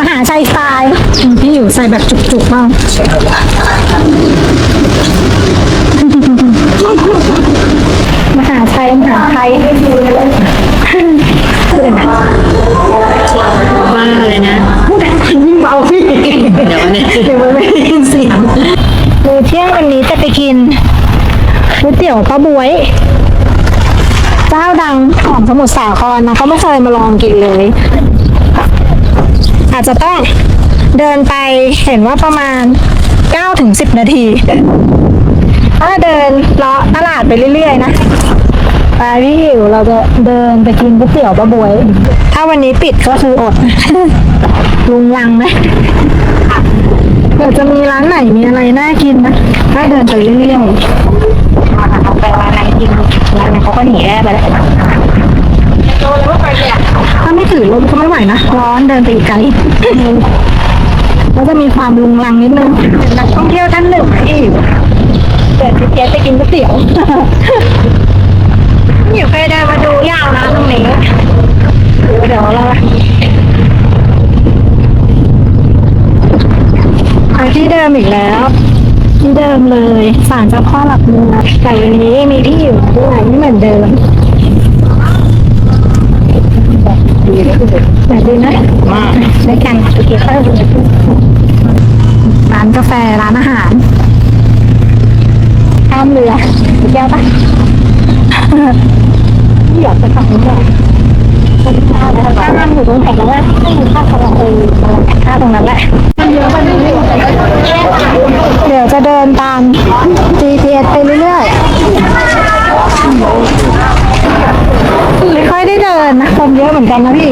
อาหารชายสไตล์พี่อยู่ใส่แบบจุกๆบ้างมหาชัยมหาไทยพูดเลยนะว่าอะไรนะยิ่งเบาพี่เดี๋ยวเนี่ยเดี๋ยวมันไม่ได้ยินเสียงมื้อเที่ยงวันนี้จะไปกินก๋วยเตี๋ยวป้าบวยเจ้าดังของสมุทรสาครนะเขาไม่เคยมาลองกินเลยอา จจะต้องเดินไปเห็นว่าประมาณ9ถึง10 นาทีถ้าเดินเลาะตลาดไปเรื่อยๆนะไปพี่หิวเราจะเดินไปกินก๋วยเตี๋ยวป้าบวย ถ้าวันนี้ปิดก็คืออดลุงลังไหมเผื่อจะมีร้านไหนมีอะไรน่ากินนะถ้าเดินไปเรื่อยๆเอาไปร้านไหนกินร้านนั้นเขาก็หนีแอบไปแล้วถ้าไม่ถือลมก็ไม่ไหวนะ ร้อนเดินไปอีกไกลแล้วจะมีความลุงลังนิดนึงเป็นนักท่องเที่ยวท่านหนึ่งที่เดินเจ๊ไปกินก๋วยเตี๋ยวอยู่เคยเดินมาดูยาวนะตรงนี้เดี๋ยวเราไปที่เดิมอีกแล้ว ที่เดิมเลยศาลเจ้าพ่อหลักเมืองแต่วันนี้มีที่อยู่ด้วยไม่เหมือนเดิม แบบดีนะมากด้วยกันโอเคเข้าร้านกาแฟร้านอาหารข้ามเรือแก้วปะอยากจะทำนี่ถ้านั่งอยู่ตรงแถวนั้นแหละไม่มีค่าสำหรับเออค่าตรงนั้นแหละเดี๋ยวจะเดินตาม GPS ไปเรื่อยๆไม่ค่อยได้เดิน นะคนเยอะเหมือนกันนะพี่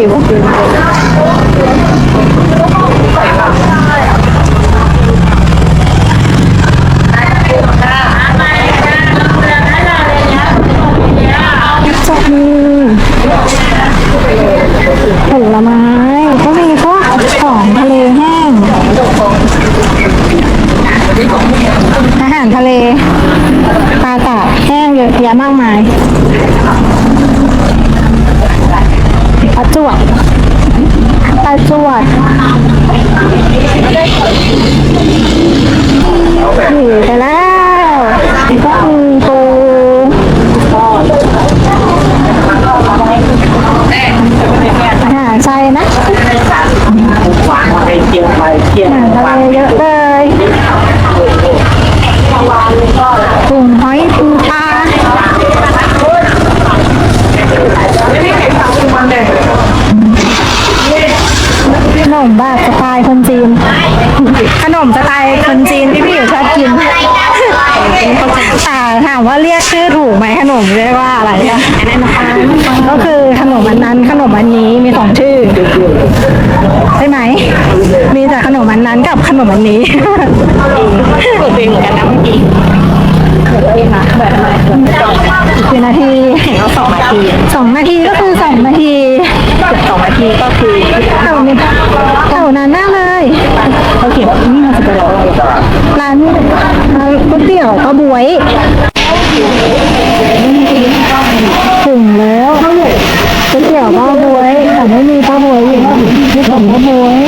ใช่ไหม มีแต่ขนมอันนั้นกับขนมอันนี้เปิดเพลงเหมือนกันนะเมื่อกี้กี่นาทีเห็นว่าสองนาทีสองนาทีก็คือสองนาทีสองนาทีก็คือแถวนี้แถวนั้นน่าเลยเขาเขียนว่านี่มันจะเป็นอะไรร้านร้านก๋วยเตี๋ยวป้าบวยถึงแล้วก๋วยเตี๋ยวป้าบวยแต่ไม่มีป้าบวยอยู่ไม่ผมป้าบ ว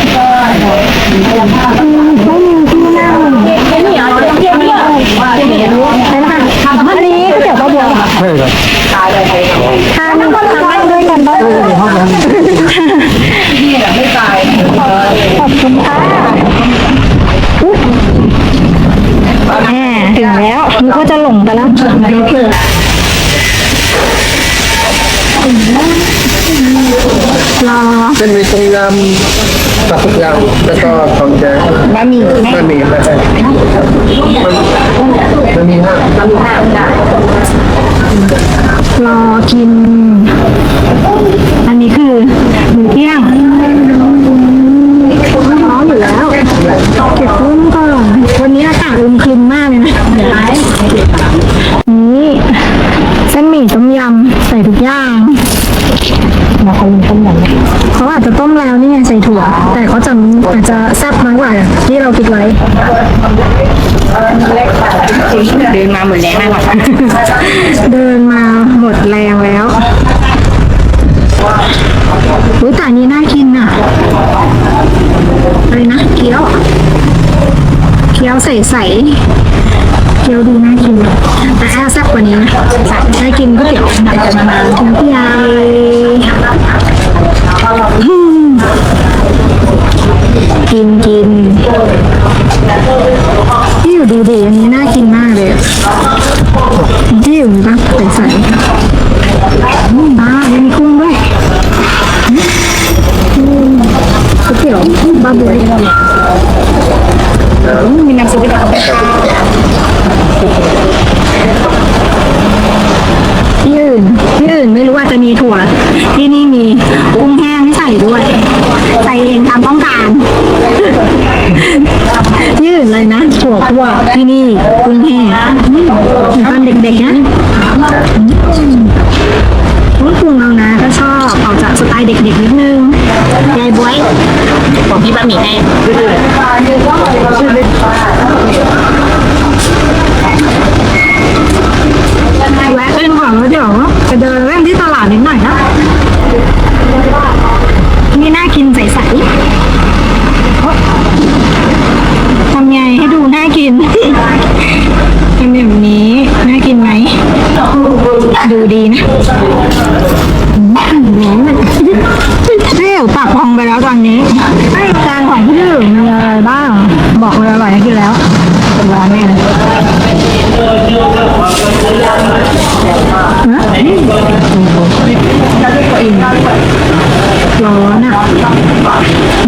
มันมีห้ารอกิน อันนี้คือมื้อเที่ยงร้อนอยู่แล้วเก็บร่มก่อนวันนี้อากาศอึมครึมมากเลยนะนี่เส้นหมี่ต้มยำใส่ทุกอย่างมาเขาต้มยำเขาอาจจะต้มแล้วนี่ไงใส่ถั่ว แต่เขาจะอาจจะแซ่บ ว่าที่เราคิดไว้เดินมาหมดแรงแล้ว เดินมาหมดแรงแล้วอุ้ยแต่นี้น่ากินอะอะไรนะเกี๊ยว เกี๊ยวใสๆเกี๊ยวดูน่ากินแต่ถ้าแซ่บกว่านี้นะน่ากินก๋วยเตี๋ยวน้ำยา กินกินที่อยู่ดูดีอันนี้น่ากินมากเลยที่อยู่มีปะใสๆอืมบ้ามีกุ้งด้วยก๋วยเตี๋ยวบ้าบวยมีน้ำซุปด้วยที่อื่นที่อื่นไม่รู้ว่าจะมีถั่ว ที่นี่มีกุ้งแห้งให้ใส่ด้วย ใส่เองตามต้องการ ยื่นเลยนะถั่วคั่วที่นี่กุ้งแห้งอืมตอนเด็กๆนะ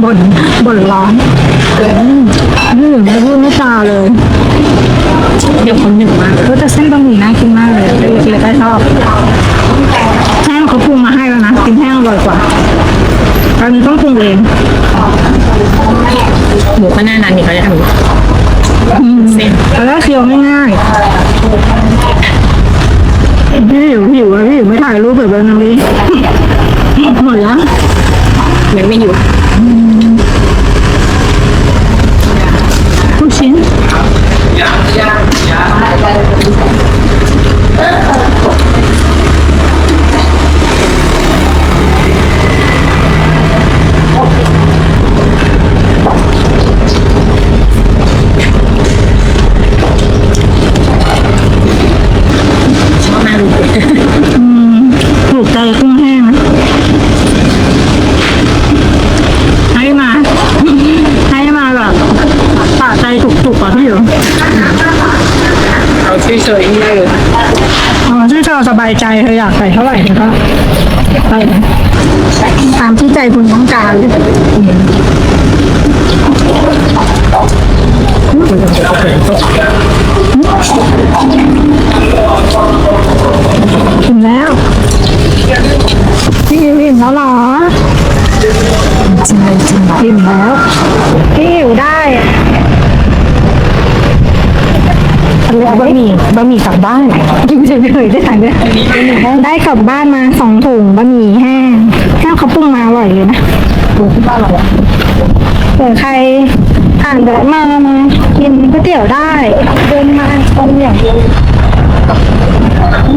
บ่นบ่นร้อนอืมอืมไม่พูดไม่จาเลย เดี๋ยวคนหนึ่งมาเออแต่เส้นบะหมี่น่ากินมากเลยเลยก็ชอบแห้งเขาปรุงมาให้แล้วนะกินแห้งอร่อยกว่าตอนนี้ต้องปรุงเองหมูข้างหน้านั้นมีเขาจะทำอืมเส้นแล้วเคี้ยวง่ายๆพี่หิวหิวอะพี่หิวไม่ถ่ายรูปเปิดเบอร์นึงดิหมดแล้วยังไม่อยู่ ช ใจเธออยากใส่เท่าไหร่เธอก็ใส่ตามที่ใจคุณต้องการถึงแล้วพี่อิ่มแล้วเหรอจริงเลยจริงอิ่มแล้วพี่หิวได้เรียกบะหมี่บะหมี่กลับบ้านกินเฉยๆได้สั่งด้วยได้ก ลับบ้านมาสองถุงบะหมี่แห้งแห้งเขาปรุงมาอร่อยเลยนะดูที่บ้านเราเผื่อใครผ่านเดินมามากินก๋วยเตี๋ยวได้ เดินมาตรงอย่างเดียว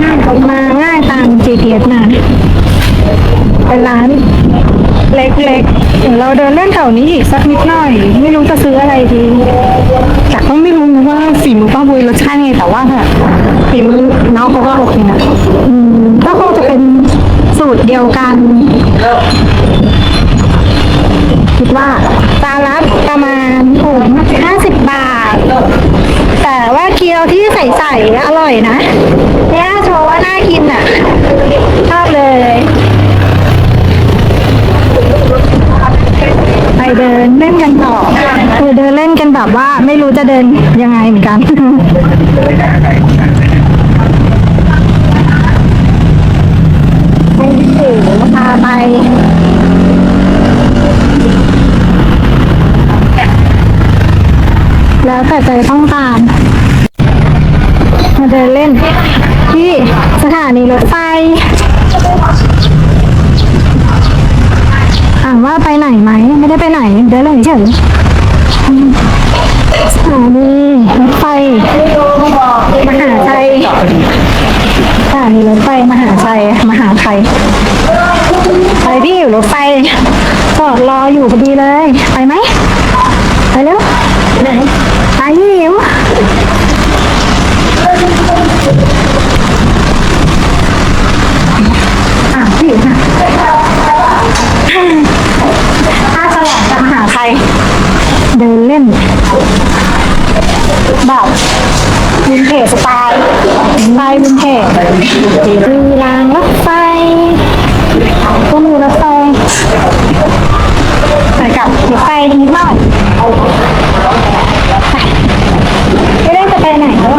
ง่ายมาง่ายตาม GPS นะเป็นร้านเล็กๆเดี๋ยวเราเดินเล่นแถวนี้อีกสักนิดหน่อย ไม่รู้จะซื้ออะไรดีแต่ก็ไม่รู้นะว่าฝีมือป้าบุยรสชาติไงแต่ว่าฝีมือน้องเขาก็โอเคนะ สูตรเดียวกัน คิดว่าจานละประมาณถุงห้าสิบบาท แต่ว่าเกี๊ยวที่ใส่ๆอร่อยนะเนี่ยโชว์ว่าน่ากินอะ ชอบเลย ไปเดินเล่นกันต่อไปเดินเล่นกันแบบว่าไม่รู้จะเดินยังไงเหมือนกัน ไปที่สื่อพาไปแล้วแต่ใจต้องการมาเดินเล่น ที่สถานีรถไฟถามว่าไปไหนไหม ไม่ได้ไปไหน เดินเล่นเฉยอืมสถานีรถไฟมหาชัยสถานีรถไฟมหาชัยมหาไทย อยู่รถไฟจอดรออยู่พอดีเลย ไปไหม ไปเร็วไหนไปพี่หิวอะหิวค่ะถ้าฉลองจะมาหาใคร เดินเล่นแบบวินเทจสไตล์สไตล์วินเทจมีรางรถไฟก็มีรถไฟ กับรถไฟนิดหน่อยไปไม่ได้จะไปไหนแล้ว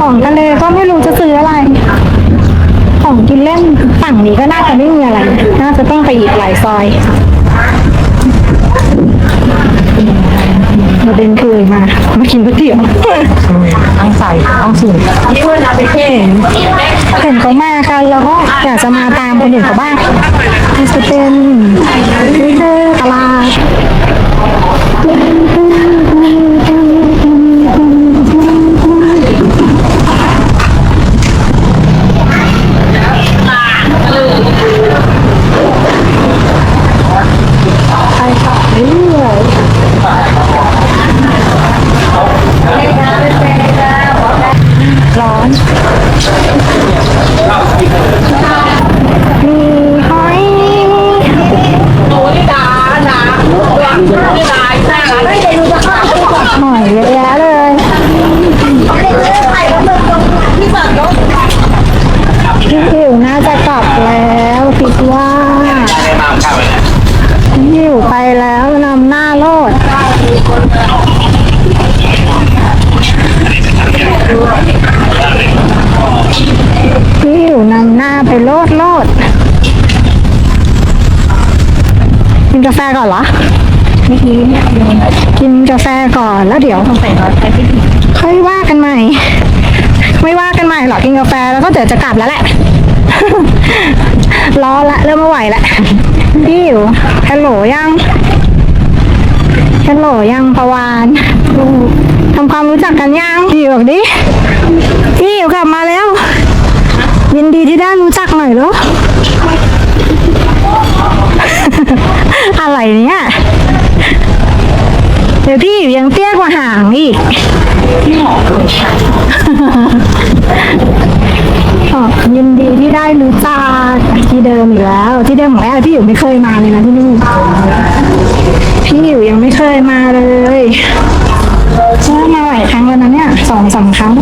ของทะเลก็ไม่รู้จะซื้ออะไร ของกินเล่นฝั่งนี้ก็น่าจะไม่มีอะไร น่าจะต้องไปอีกหลายซอย มาเดินเคยมามากินก๋วยเตี๋ยวต้องใส่ต้องสูตรเห็นเห็นเขามากันแล้วก็อยากจะมาตามคนอื่นเขาบ้างนี่จะเป็นนี่คือตลาด แล้วนำหน้าโลดพี่หิวนำหน้าไปโลดโลดกินกาแฟก่อนเหรอเมื่อกี้กินกาแฟก่อนแล้วเดี๋ยวใส่รถไปที่ค่อยว่ากันใหม่ ไม่ว่ากันใหม่หรอกกินกาแฟแล้วก็เดี๋ยวจะกลับแล้วแหละ รอละเริ่มไม่ไหวละ พี่อยู่ฮัลโหลยังฮัลโหลยังประวานทำความรู้จักกันยังพี่อยู่บอกดิพี่อยู่กลับมาแล้ว ยินดีที่ได้รู้จักหน่อยหรออะไรเนี่ยเดี๋ยวพี่อยู่ยังเตี้ยกว่าห่างอีก อ๋อยินดีที่ได้รู้จักที่เดิมอยู่แล้ว ที่เดิมของแอร์พี่อยู่ไม่เคยมาเลยนะที่นี่พี่อยู่ยังไม่เคยมาเลยเชื่อมาหลายครั้งแล้วนะเนี่ยสองสามครั้ง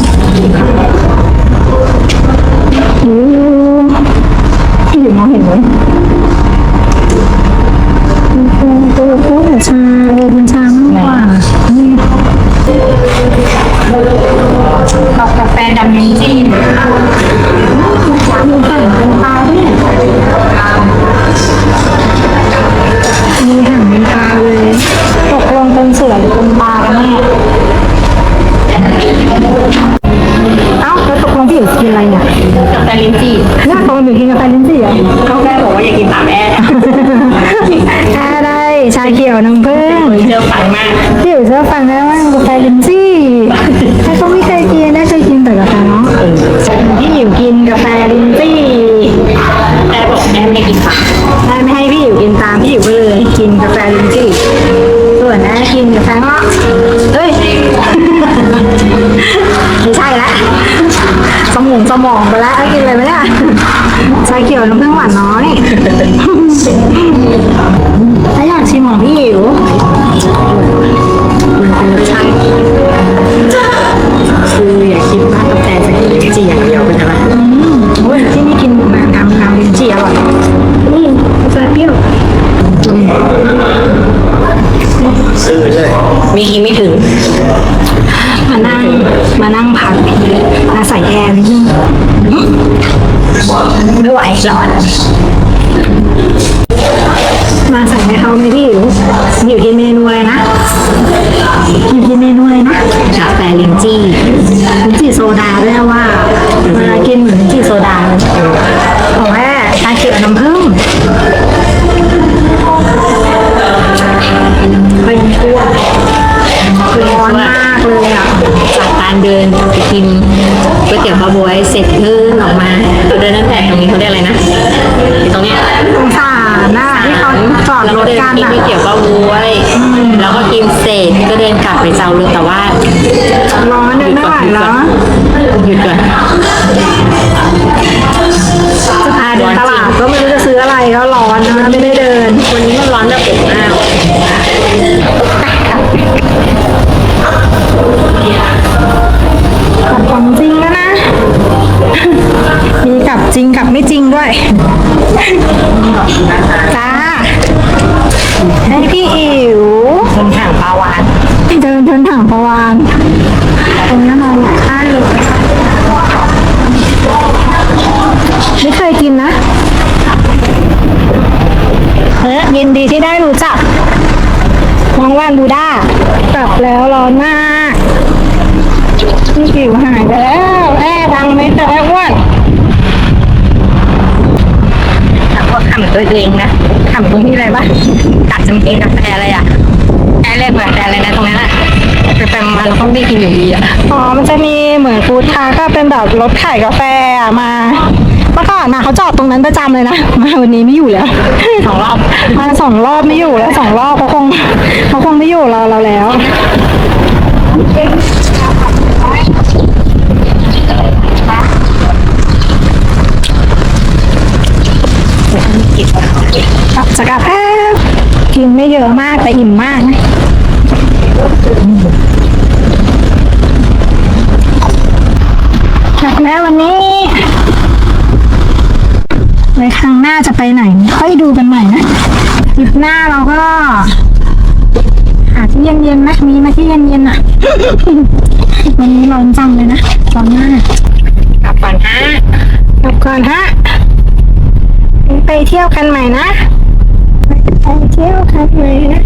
กลงพี่อยู่กินอะไรเนี่ยกาแฟลิ้นจี่น่าตกลงอยู่กินกาแฟลิ้นจี่เหรอเขาแค่บอกว่าอย่ากินตามแอร์ชาได้ชาเขียวน้ำผึ้งเจอฝันมากพี่อยู่เชื่อฟังได้ว่ากาแฟลิ้นจี่ถ้าเขาไม่เคยกินน่าจะกินแต่กาแฟเนาะพี่อยู่กินกาแฟลิ้นจี่แอร์บอกแอร์ไม่กินฝันได้ไม่ให้พี่อยู่กินตามพี่อยู่ก็เลยกินกาแฟลินจี้ส่วนแม่กินกาแฟเงาะ สมองสมองไปแล้วกินอะไรไหมเนี่ยชาเขียวน้ำผึ้งหวานน้อยถ้าอยากชิมของพี่หิวมันเป็นรสชาติคืออย่าคิดว่ากาแฟจะกินจีอย่างเดียว มีกินไม่ถึง มานั่งมานั่งพักมาใส่แอร์นิดนึงไม่ไหวร้อน กินก๋วยเตี๋ยวป้าบวยแล้วก็กินเสร็จก็เดินกลับไปเจ้าเรือแต่ว่าร้อนเดินไม่ไหวแล้วหยุดก่อนจะพาเดินตลาดก็ไม่รู้จะซื้ออะไรก็ร้อนนะไม่ได้เดิน วันนี้มันร้อนแบบอบอ้าวกับของจริงแล้วนะ มีกับจริงกับไม่จริงด้วย จ้าให้พี่อิ๋วคนห่างปลาวานเดินเดินถังประวานตรงนี้นอนหลายท่านเลยไม่เคยกินนะเฮ้ยยินดีที่ได้รู้จักน้องว่านบูด้ากลับแล้วร้อนมากพี่ผิวหายไปแล้ว แอบดังไหมแต่อ้วน ถามว่าขำ ตัวเองนะขำตรงที่อะไรปะตัดจำกินกาแฟอะไรอะแอร์เล็กแบบแอร์อะไรนะตรงนั้นอะไปไปมาเราก็ไม่ได้กินอยู่ดีอะอ๋อ มันจะมีเหมือนฟู้ดทาร์ก็เป็นแบบรถขายกาแฟอะมาเมื่อก่อนมาเขาจอดตรงนั้นประจำเลยนะ มาวันนี้ไม่อยู่แล้ว สองรอบมาสองรอบไม่อยู่แล้วสองรอบเขาคงเขาคงไม่อยู่รอเราแล้ว กับจะกลับแป๊บกินไม่เยอะมากแต่อิ่มมากนะกลับแล้ววันนี้ไว้ครั้งหน้าจะไปไหน ค่อยดูกันใหม่นะทริปหน้าเราก็หาที่เย็นๆไหมมีไหมาที่เย็นๆอะ วันนี้ร้อนจังเลยนะร้อนมากกลับก่อนฮะกลับก่อนฮะ ไปเที่ยวกันใหม่นะ ไปเที่ยวกันใหม่นะ